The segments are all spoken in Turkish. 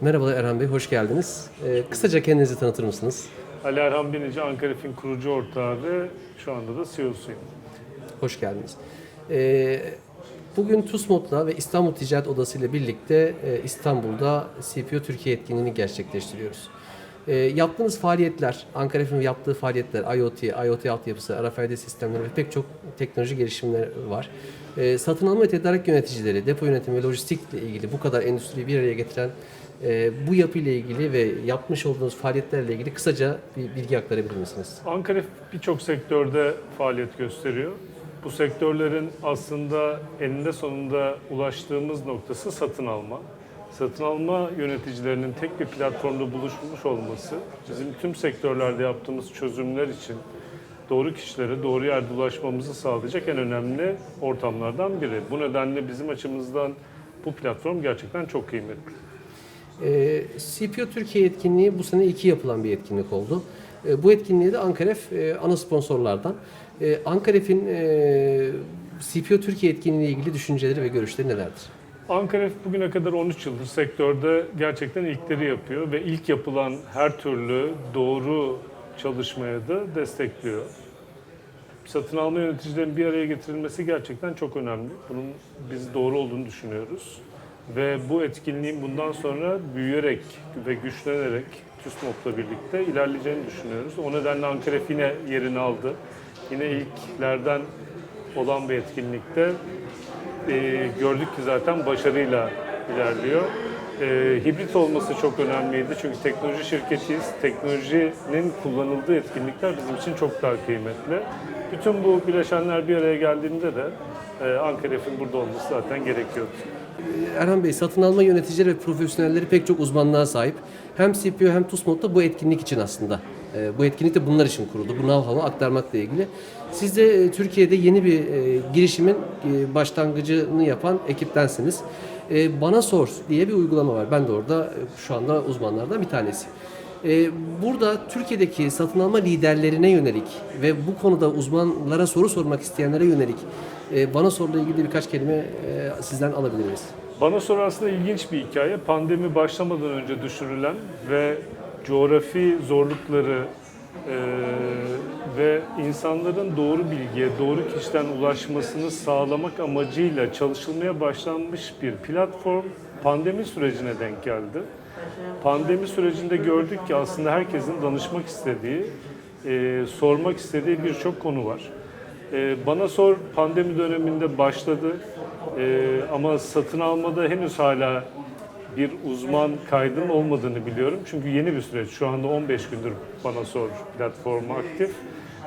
Merhabalar Erhan Bey, hoş geldiniz. Ee, kısaca kendinizi tanıtır mısınız? Ali Erhan Binici, Ankara Fin kurucu ortağı ve şu anda da CEO'suyum. Hoş geldiniz. Ee, bugün TUSMOD'la ve İstanbul Ticaret Odası ile birlikte e, İstanbul'da CPO Türkiye etkinliğini gerçekleştiriyoruz. Ee, yaptığınız faaliyetler, Ankara Fin yaptığı faaliyetler, IoT, IoT altyapısı, RFID sistemleri ve pek çok teknoloji gelişimleri var. Ee, satın alma ve tedarik yöneticileri, depo yönetimi ve lojistikle ilgili bu kadar endüstriyi bir araya getiren e, bu yapıyla ilgili ve yapmış olduğunuz faaliyetlerle ilgili kısaca bir bilgi aktarabilir misiniz? Ankara birçok sektörde faaliyet gösteriyor. Bu sektörlerin aslında eninde sonunda ulaştığımız noktası satın alma. Satın alma yöneticilerinin tek bir platformda buluşmuş olması bizim tüm sektörlerde yaptığımız çözümler için doğru kişilere doğru yerde ulaşmamızı sağlayacak en önemli ortamlardan biri. Bu nedenle bizim açımızdan bu platform gerçekten çok kıymetli. E, CPO Türkiye etkinliği bu sene iki yapılan bir etkinlik oldu. E, bu etkinliği de Ankaref e, ana sponsorlardan. E, Ankaref'in e, CPO Türkiye etkinliği ile ilgili düşünceleri ve görüşleri nelerdir? Ankara bugüne kadar 13 yıldır sektörde gerçekten ilkleri yapıyor ve ilk yapılan her türlü doğru çalışmaya da destekliyor. Satın alma yöneticilerin bir araya getirilmesi gerçekten çok önemli. Bunun biz doğru olduğunu düşünüyoruz. Ve bu etkinliğin bundan sonra büyüyerek ve güçlenerek TÜSMOK'la birlikte ilerleyeceğini düşünüyoruz. O nedenle Ankara yine yerini aldı. Yine ilklerden olan bir etkinlikte e, gördük ki zaten başarıyla ilerliyor. E, hibrit olması çok önemliydi çünkü teknoloji şirketiyiz. Teknolojinin kullanıldığı etkinlikler bizim için çok daha kıymetli. Bütün bu bileşenler bir araya geldiğinde de Ankara F'in burada olması zaten gerekiyordu. Erhan Bey, satın alma yöneticileri ve profesyonelleri pek çok uzmanlığa sahip. Hem CPO hem TUSMOD da bu etkinlik için aslında. E, bu etkinlik de bunlar için kuruldu. Bu know-how'u aktarmakla ilgili. Siz de e, Türkiye'de yeni bir e, girişimin e, başlangıcını yapan ekiptensiniz. Bana Sor diye bir uygulama var. Ben de orada şu anda uzmanlardan bir tanesi. Burada Türkiye'deki satın alma liderlerine yönelik ve bu konuda uzmanlara soru sormak isteyenlere yönelik e, Bana Sor'la ilgili birkaç kelime e, sizden alabilir miyiz? Bana sorarsa ilginç bir hikaye. Pandemi başlamadan önce düşürülen ve coğrafi zorlukları e, ve insanların doğru bilgiye, doğru kişiden ulaşmasını sağlamak amacıyla çalışılmaya başlanmış bir platform pandemi sürecine denk geldi. Pandemi sürecinde gördük ki aslında herkesin danışmak istediği, e, sormak istediği birçok konu var. E, bana sor pandemi döneminde başladı E, ama satın almada henüz hala bir uzman kaydım olmadığını biliyorum. Çünkü yeni bir süreç. Şu anda 15 gündür bana sor platformu aktif.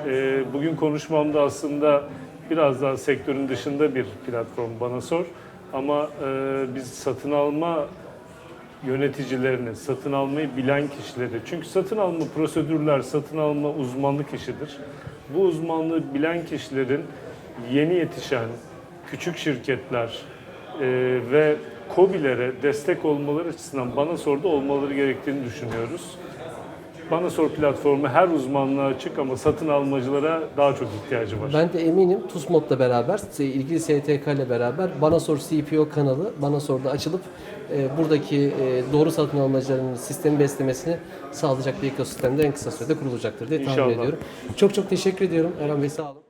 E, bugün konuşmamda aslında biraz daha sektörün dışında bir platform bana sor. Ama e, biz satın alma yöneticilerini, satın almayı bilen kişileri. Çünkü satın alma prosedürler, satın alma uzmanlık işidir. Bu uzmanlığı bilen kişilerin yeni yetişen küçük şirketler e, ve KOBİ'lere destek olmaları açısından bana sordu olmaları gerektiğini düşünüyoruz. Bana sor platformu her uzmanlığa açık ama satın almacılara daha çok ihtiyacı var. Ben de eminim TUSMOD'la beraber, ilgili STK ile beraber Bana Sor CPO kanalı Bana Sor'da açılıp e, buradaki e, doğru satın almacıların sistemi beslemesini sağlayacak bir ekosistemde en kısa sürede kurulacaktır diye tahmin İnşallah. ediyorum. Çok çok teşekkür ediyorum Erhan Bey sağ olun.